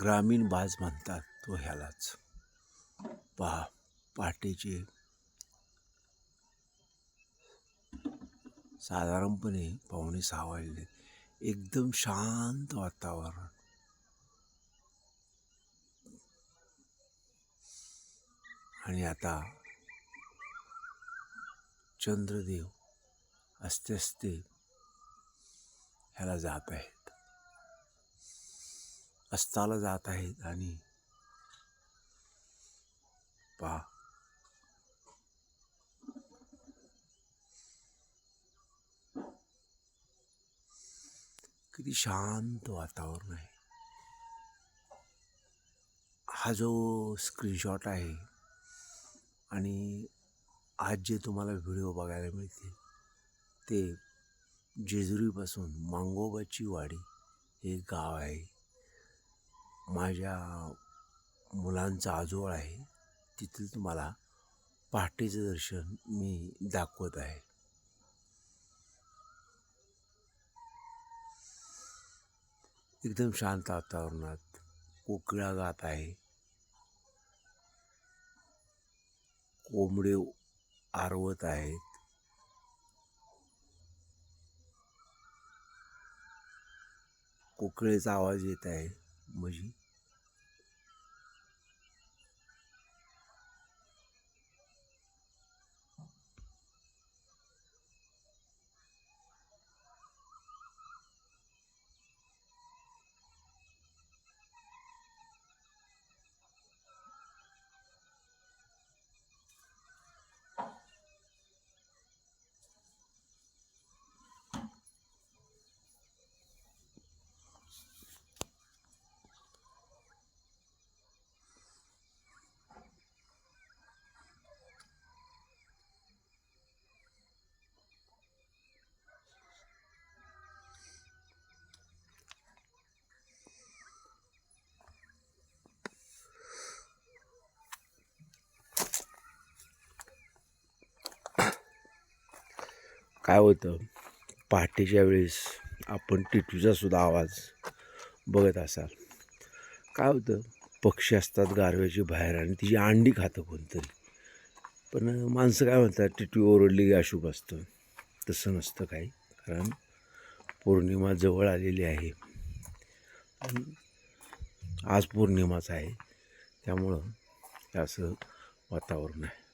ग्रामीण बाज म्हणतात तो ह्यालाच. पहा पहाटेचे साधारणपणे पाहुणे सहा वाजले. एकदम शांत वातावरण. आणि आता चंद्रदेव अस्ते असते ह्याला जात आहेत. अस्ताला जात आहेत आणि पहा किती शांत वातावरण आहे. हा जो स्क्रीनशॉट आहे आणि आज जे तुम्हाला व्हिडिओ बघायला मिळतील ते जेजुरीपासून मांगोबाची वाडी हे गाव आहे. माझ्या मुलांचा आजोळ आहे तिथलं तुम्हाला पहाटेचं दर्शन मी दाखवत आहे. एकदम शांत वातावरणात कोकिळा गात आहे. कोंबडे आरवत आहेत. कोकिळेचा आवाज येत आहे म्हणजे काय होतं? पहाटेच्या वेळेस आपण टिटूचासुद्धा आवाज बघत असाल. काय होतं? पक्षी असतात गारव्याची बाहेर आणि तिची अंडी खातं कोणतरी. पण माणसं काय म्हणतात? टिटू ओरडली की अशुभ असतं. तसं नसतं काही. कारण पौर्णिमा जवळ आलेली आहे. आज पौर्णिमाच आहे. त्यामुळं असं वातावरण आहे.